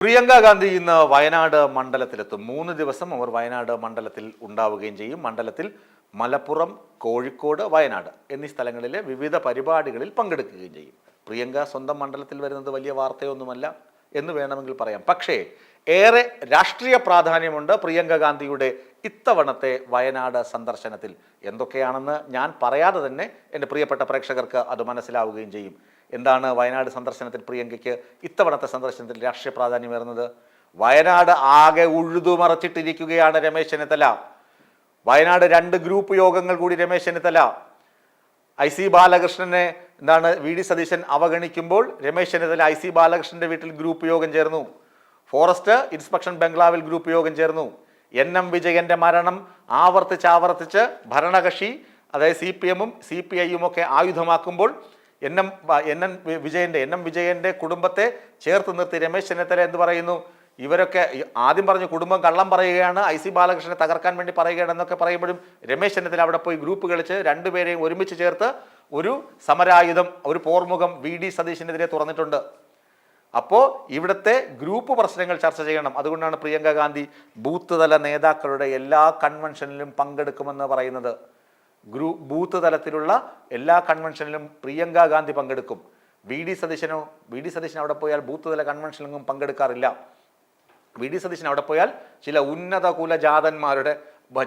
പ്രിയങ്ക ഗാന്ധി ഇന്ന് വയനാട് മണ്ഡലത്തിലെത്തും. മൂന്ന് ദിവസം അവർ വയനാട് മണ്ഡലത്തിൽ ഉണ്ടാവുകയും ചെയ്യും. മണ്ഡലത്തിൽ മലപ്പുറം കോഴിക്കോട് വയനാട് എന്നീ സ്ഥലങ്ങളിലെ വിവിധ പരിപാടികളിൽ പങ്കെടുക്കുകയും ചെയ്യും. പ്രിയങ്ക സ്വന്തം മണ്ഡലത്തിൽ വരുന്നത് വലിയ വാർത്തയൊന്നുമല്ല എന്ന് വേണമെങ്കിൽ പറയാം. പക്ഷേ ഏറെ രാഷ്ട്രീയ പ്രാധാന്യമുണ്ട് പ്രിയങ്ക ഗാന്ധിയുടെ ഇത്തവണത്തെ വയനാട് സന്ദർശനത്തിൽ. എന്തൊക്കെയാണെന്ന് ഞാൻ പറയാതെ തന്നെ എന്റെ പ്രിയപ്പെട്ട പ്രേക്ഷകർക്ക് അത് മനസ്സിലാവുകയും ചെയ്യും. എന്താണ് വയനാട് സന്ദർശനത്തിൽ പ്രിയങ്കയ്ക്ക് ഇത്തവണത്തെ സന്ദർശനത്തിൽ രാഷ്ട്രീയ പ്രാധാന്യം പ്രാധാന്യമേറുന്നത് വയനാട് ആകെ ഉഴുതുമറച്ചിട്ടിരിക്കുകയാണ് രമേശ് ചെന്നിത്തല. വയനാട് രണ്ട് ഗ്രൂപ്പ് യോഗങ്ങൾ കൂടി രമേശ് ചെന്നിത്തല. ഐ സി ബാലകൃഷ്ണനെ എന്താണ് വി ഡി സതീശൻ അവഗണിക്കുമ്പോൾ രമേശ് ചെന്നിത്തല ഐ സി ബാലകൃഷ്ണന്റെ വീട്ടിൽ ഗ്രൂപ്പ് യോഗം ചേർന്നു. ഫോറസ്റ്റ് ഇൻസ്പെക്ഷൻ ബംഗ്ലാവിൽ ഗ്രൂപ്പ് യോഗം ചേർന്നു. എൻ എം വിജയന്റെ മരണം ആവർത്തിച്ച് ആവർത്തിച്ച് ഭരണകക്ഷി അതായത് സി പി എമ്മും സി പി ഐയും ഒക്കെ ആയുധമാക്കുമ്പോൾ എൻ എം എൻ എൻ വിജയന്റെ എൻ എം വിജയന്റെ കുടുംബത്തെ ചേർത്ത് നിർത്തി രമേശ് ചെന്നിത്തല എന്ന് പറയുന്നു? ഇവരൊക്കെ ആദ്യം പറഞ്ഞു കുടുംബം കള്ളം പറയുകയാണ് ഐ സി ബാലകൃഷ്ണനെ തകർക്കാൻ വേണ്ടി പറയുകയാണ് എന്നൊക്കെ പറയുമ്പോഴും രമേശ് ചെന്നിത്തല അവിടെ പോയി ഗ്രൂപ്പ് കളിച്ച് രണ്ടുപേരെയും ഒരുമിച്ച് ചേർത്ത് ഒരു സമരായുധം ഒരു പോർമുഖം വി ഡി സതീശിനെതിരെ തുറന്നിട്ടുണ്ട്. അപ്പോൾ ഇവിടുത്തെ ഗ്രൂപ്പ് പ്രശ്നങ്ങൾ ചർച്ച ചെയ്യണം. അതുകൊണ്ടാണ് പ്രിയങ്ക ഗാന്ധി ബൂത്ത് തല നേതാക്കളുടെ എല്ലാ കൺവെൻഷനിലും പങ്കെടുക്കുമെന്ന് പറയുന്നത്. ഗ്രൂ ബൂത്ത് തലത്തിലുള്ള എല്ലാ കൺവെൻഷനിലും പ്രിയങ്ക ഗാന്ധി പങ്കെടുക്കും. വി ഡി സതീശനോ വി ഡി സതീശൻ അവിടെ പോയാൽ ബൂത്ത് തല കൺവെൻഷനിലൊന്നും പങ്കെടുക്കാറില്ല. വി ഡി സതീശൻ അവിടെ പോയാൽ ചില ഉന്നത കുല ജാതന്മാരുടെ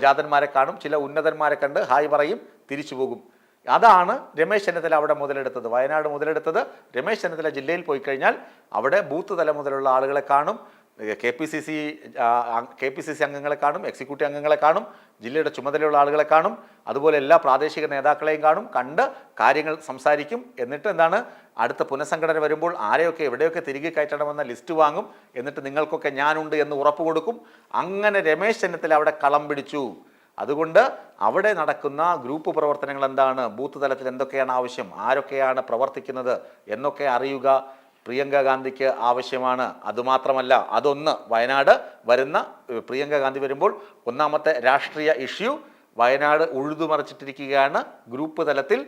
ജാതന്മാരെ കാണും. ചില ഉന്നതന്മാരെ കണ്ട് ഹായ് പറയും തിരിച്ചു പോകും. അതാണ് രമേശ് ചെന്നിത്തല അവിടെ മുതലെടുത്തത്. വയനാട് മുതലെടുത്തത് രമേശ് ചെന്നിത്തല ജില്ലയിൽ പോയി കഴിഞ്ഞാൽ അവിടെ ബൂത്ത് തല മുതലുള്ള ആളുകളെ കാണും. K P C C K P C C അംഗങ്ങളെ കാണും എക്സിക്യൂട്ടീവ് അംഗങ്ങളെ കാണും ജില്ലയുടെ ചുമതലയുള്ള ആളുകളെ കാണും അതുപോലെ എല്ലാ പ്രാദേശിക നേതാക്കളെയും കാണും കണ്ട് കാര്യങ്ങൾ സംസാരിക്കും. എന്നിട്ട് എന്താണ്? അടുത്ത പുനഃസംഘടന വരുമ്പോൾ ആരെയൊക്കെ എവിടെയൊക്കെ തിരികെ കയറ്റണമെന്ന ലിസ്റ്റ് വാങ്ങും. എന്നിട്ട് നിങ്ങൾക്കൊക്കെ ഞാനുണ്ട് എന്ന് ഉറപ്പ് കൊടുക്കും. അങ്ങനെ രമേശ് ചെന്നിത്തല അവിടെ കളം പിടിച്ചു. അതുകൊണ്ട് അവിടെ നടക്കുന്ന ഗ്രൂപ്പ് പ്രവർത്തനങ്ങൾ എന്താണ്? ബൂത്ത് തലത്തിൽ എന്തൊക്കെയാണ് ആവശ്യം? ആരൊക്കെയാണ് പ്രവർത്തിക്കുന്നത്? എന്നൊക്കെ അറിയുക. പ്രിയങ്ക ഗാന്ധിക്ക് ആവശ്യമാണ്. അതുമാത്രമല്ല അതൊന്ന് വയനാട് വരുന്ന പ്രിയങ്ക ഗാന്ധി വരുമ്പോൾ ഒന്നാമത്തെ രാഷ്ട്രീയ ഇഷ്യൂ വയനാട് ഉഴുതുമറിച്ചിട്ടിരിക്കുകയാണ് ഗ്രൂപ്പ് തലത്തിൽ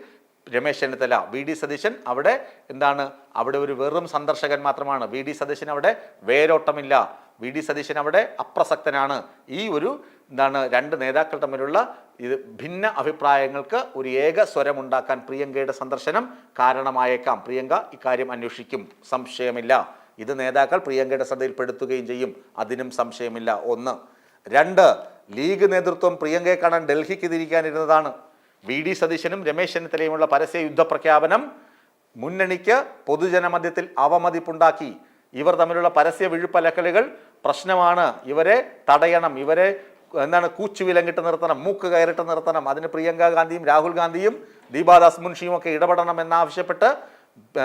രമേശ് ചെന്നിത്തല. വി ഡി സതീശൻ അവിടെ എന്താണ്? അവിടെ ഒരു വെറും സന്ദർശകൻ മാത്രമാണ്. വി ഡി സതീശൻ അവിടെ വേരോട്ടമില്ല. വി ഡി സതീശൻ അവിടെ അപ്രസക്തനാണ്. ഈ ഒരു എന്താണ് രണ്ട് നേതാക്കൾ തമ്മിലുള്ള ഇത് ഭിന്ന അഭിപ്രായങ്ങൾക്ക് ഒരു ഏക സ്വരമുണ്ടാക്കാൻ പ്രിയങ്കയുടെ സന്ദർശനം കാരണമായേക്കാം. പ്രിയങ്ക ഇക്കാര്യം അന്വേഷിക്കും. സംശയമില്ല. ഇത് നേതാക്കൾ പ്രിയങ്കയുടെ ശ്രദ്ധയിൽപ്പെടുത്തുകയും ചെയ്യും. അതിനും സംശയമില്ല. ഒന്ന്. രണ്ട്. ലീഗ് നേതൃത്വം പ്രിയങ്കയെ കാണാൻ ഡൽഹിക്ക് തിരിക്കാനിരുന്നതാണ്. വി ഡി സതീശനും രമേശ് ചെന്നിത്തലയുമുള്ള പരസ്യ യുദ്ധപ്രഖ്യാപനം മുന്നണിക്ക് പൊതുജനമധ്യത്തിൽ അവമതിപ്പുണ്ടാക്കി. ഇവർ തമ്മിലുള്ള പരസ്യ വിഴുപ്പലക്കലുകൾ പ്രശ്നമാണ്. ഇവരെ തടയണം. ഇവരെ എന്താണ് കൂച്ചുവിലങ്ങിട്ട് നിർത്തണം മൂക്ക് കയറിട്ട് നിർത്തണം. അതിന് പ്രിയങ്ക ഗാന്ധിയും രാഹുൽ ഗാന്ധിയും ദീപാദാസ് മുൻഷിയും ഒക്കെ ഇടപെടണം എന്നാവശ്യപ്പെട്ട്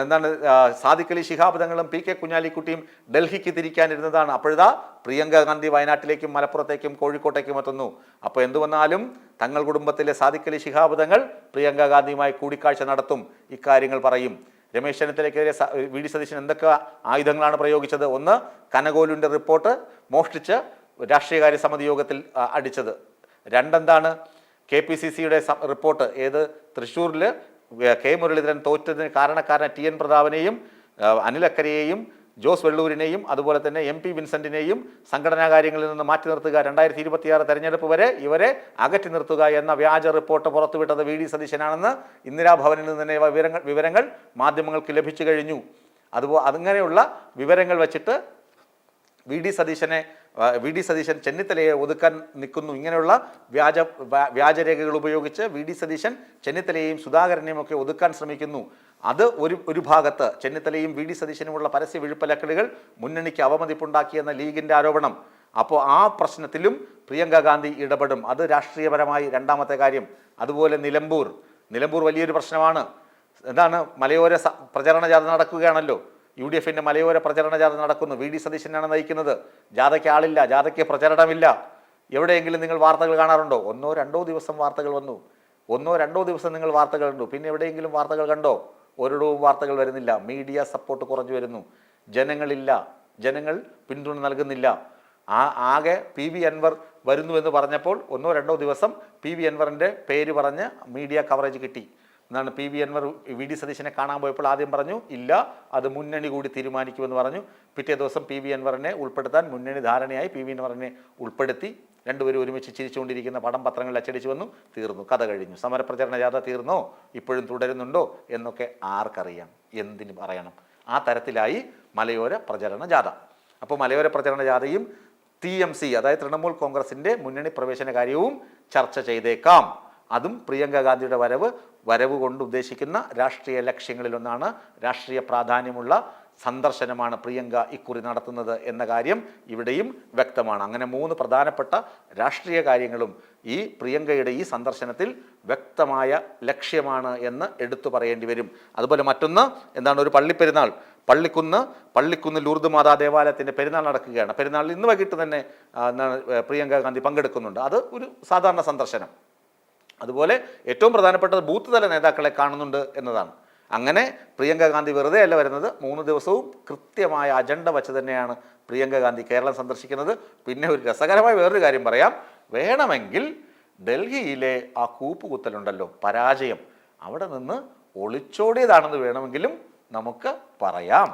എന്താണ് ആ, സാദിഖ് അലി ശിഹാബ് തങ്ങളും പി കെ കുഞ്ഞാലിക്കുട്ടിയും ഡൽഹിക്ക് തിരിക്കാനിരുന്നതാണ്. അപ്പോഴതാ പ്രിയങ്ക ഗാന്ധി വയനാട്ടിലേക്കും മലപ്പുറത്തേക്കും കോഴിക്കോട്ടേക്കും എത്തുന്നു. അപ്പോൾ എന്തു വന്നാലും തങ്ങൾ കുടുംബത്തിലെ സാദിഖ് അലി ശിഹാബ് തങ്ങൾ പ്രിയങ്ക ഗാന്ധിയുമായി കൂടിക്കാഴ്ച നടത്തും. ഇക്കാര്യങ്ങൾ പറയും. രമേശ് ചെന്നിത്തലയ്ക്കെതിരെ വി ഡി സതീശൻ എന്തൊക്കെ ആയുധങ്ങളാണ് പ്രയോഗിച്ചത് ഒന്ന് കനകോലുവിന്റെ റിപ്പോർട്ട് മോഷ്ടിച്ച് രാഷ്ട്രീയകാര്യ സമിതി യോഗത്തിൽ അടിച്ചത്. രണ്ടെന്താണ് കെ പി സി സിയുടെ റിപ്പോർട്ട് ഏത്? തൃശ്ശൂരിൽ കെ മുരളീധരൻ തോറ്റതിന് കാരണക്കാരനെ ടി എൻ പ്രതാപനെയും അനിലക്കരയെയും ജോസ് വെള്ളൂരിനെയും അതുപോലെ തന്നെ എം പി വിൻസെന്റിനെയും സംഘടനാ കാര്യങ്ങളിൽ നിന്ന് മാറ്റി നിർത്തുക രണ്ടായിരത്തി ഇരുപത്തിയാറ് തെരഞ്ഞെടുപ്പ് വരെ ഇവരെ അകറ്റി നിർത്തുക എന്ന വ്യാജ റിപ്പോർട്ട് പുറത്തുവിട്ടത് വി ഡി സതീശനാണെന്ന് ഇന്ദിരാഭവനിൽ നിന്ന് തന്നെ വിവരങ്ങൾ വിവരങ്ങൾ മാധ്യമങ്ങൾക്ക് ലഭിച്ചു കഴിഞ്ഞു. അതുപോലെ അങ്ങനെയുള്ള വിവരങ്ങൾ വച്ചിട്ട് വി ഡി സതീശനെ വി ഡി സതീശൻ ചെന്നിത്തലയെ ഒതുക്കാൻ നിൽക്കുന്നു. ഇങ്ങനെയുള്ള വ്യാജ വ്യാ- വ്യാജരേഖകൾ ഉപയോഗിച്ച് വി ഡി സതീശൻ ചെന്നിത്തലയെയും സുധാകരനെയും ഒക്കെ ഒതുക്കാൻ ശ്രമിക്കുന്നു. അത് ഒരു ഒരു ഭാഗത്ത് ചെന്നിത്തലയും വി ഡി സതീശനുമുള്ള പരസ്യ വിഴുപ്പലക്കലുകൾ മുന്നണിക്ക് അവമതിപ്പുണ്ടാക്കിയെന്ന ലീഗിന്റെ ആരോപണം. അപ്പോൾ ആ പ്രശ്നത്തിലും പ്രിയങ്ക ഗാന്ധി ഇടപെടും. അത് രാഷ്ട്രീയപരമായി രണ്ടാമത്തെ കാര്യം. അതുപോലെ നിലമ്പൂർ. നിലമ്പൂർ വലിയൊരു പ്രശ്നമാണ്. എന്താണ്? മലയോര പ്രചരണ ജാഥ നടക്കുകയാണല്ലോ. യു ഡി എഫിന്റെ മലയോര പ്രചരണ ജാഥ നടക്കുന്നു. വി ഡി സതീശനാണ് നയിക്കുന്നത്. ജാഥയ്ക്ക് ആളില്ല. ജാഥയ്ക്ക് പ്രചരണമില്ല. എവിടെയെങ്കിലും നിങ്ങൾ വാർത്തകൾ കാണാറുണ്ടോ? ഒന്നോ രണ്ടോ ദിവസം വാർത്തകൾ വന്നു. ഒന്നോ രണ്ടോ ദിവസം നിങ്ങൾ വാർത്തകൾ കണ്ടു. പിന്നെ എവിടെയെങ്കിലും വാർത്തകൾ കണ്ടോ? ഒരിടവും വാർത്തകൾ വരുന്നില്ല. മീഡിയ സപ്പോർട്ട് കുറഞ്ഞു വരുന്നു. ജനങ്ങളില്ല. ജനങ്ങൾ പിന്തുണ നൽകുന്നില്ല. ആ ആകെ പി വി അൻവർ വരുന്നുവെന്ന് പറഞ്ഞപ്പോൾ ഒന്നോ രണ്ടോ ദിവസം പി വി അൻവറിന്റെ പേര് പറഞ്ഞ് മീഡിയ കവറേജ് കിട്ടി. എന്നാണ് P V Anvar V D സതീശനെ കാണാൻ പോയപ്പോൾ ആദ്യം പറഞ്ഞു ഇല്ല അത് മുന്നണി കൂടി തീരുമാനിക്കുമെന്ന് പറഞ്ഞു. പിറ്റേ ദിവസം പി വി അൻവറിനെ ഉൾപ്പെടുത്താൻ മുന്നണി ധാരണയായി പി വി അൻവറിനെ ഉൾപ്പെടുത്തി രണ്ടുപേരും ഒരുമിച്ച് ചിരിച്ചുകൊണ്ടിരിക്കുന്ന പടം പത്രങ്ങളിൽ അച്ചടിച്ചു വന്നു തീർന്നു. കഥ കഴിഞ്ഞു. സമരപ്രചരണ ജാഥ തീർന്നോ? ഇപ്പോഴും തുടരുന്നുണ്ടോ? എന്നൊക്കെ ആർക്കറിയാം. എന്തിന് പറയണം? ആ തരത്തിലായി മലയോര പ്രചരണ ജാഥ. അപ്പോൾ മലയോര പ്രചരണ ജാഥയും ടി എം സി അതായത് തൃണമൂൽ കോൺഗ്രസിന്റെ മുന്നണി പ്രവേശന കാര്യവും ചർച്ച ചെയ്തേക്കാം. അതും പ്രിയങ്ക ഗാന്ധിയുടെ വരവ് വരവ് കൊണ്ട് ഉദ്ദേശിക്കുന്ന രാഷ്ട്രീയ ലക്ഷ്യങ്ങളിലൊന്നാണ് രാഷ്ട്രീയ പ്രാധാന്യമുള്ള സന്ദർശനമാണ് പ്രിയങ്ക ഇക്കുറി നടത്തുന്നത് എന്ന കാര്യം ഇവിടെയും വ്യക്തമാണ്. അങ്ങനെ മൂന്ന് പ്രധാനപ്പെട്ട രാഷ്ട്രീയ കാര്യങ്ങളും ഈ പ്രിയങ്കയുടെ ഈ സന്ദർശനത്തിൽ വ്യക്തമായ ലക്ഷ്യമാണ് എന്ന് എടുത്തു പറയേണ്ടി വരും. അതുപോലെ മറ്റൊന്ന് എന്താണ് ഒരു പള്ളിപ്പെരുന്നാൾ. പള്ളിക്കുന്ന് പള്ളിക്കുന്ന് ലൂർദ് മാതാ ദേവാലയത്തിന്റെ പെരുന്നാൾ നടക്കുകയാണ്. പെരുന്നാളിൽ ഇന്ന് വൈകിട്ട് തന്നെ പ്രിയങ്ക ഗാന്ധി പങ്കെടുക്കുന്നുണ്ട്. അത് ഒരു സാധാരണ സന്ദർശനം. അതുപോലെ ഏറ്റവും പ്രധാനപ്പെട്ടത് ബൂത്ത് തല നേതാക്കളെ കാണുന്നുണ്ട് എന്നതാണ്. അങ്ങനെ പ്രിയങ്ക ഗാന്ധി വെറുതെ അല്ല വരുന്നത് മൂന്ന് ദിവസവും കൃത്യമായ അജണ്ട വച്ച് തന്നെയാണ് പ്രിയങ്ക ഗാന്ധി കേരളം സന്ദർശിക്കുന്നത്. പിന്നെ ഒരു രസകരമായ വേറൊരു കാര്യം പറയാം. വേണമെങ്കിൽ ഡൽഹിയിലെ ആ കൂപ്പുകുത്തലുണ്ടല്ലോ പരാജയം അവിടെ നിന്ന് ഒളിച്ചോടിയതാണെന്ന് വേണമെങ്കിലും നമുക്ക് പറയാം.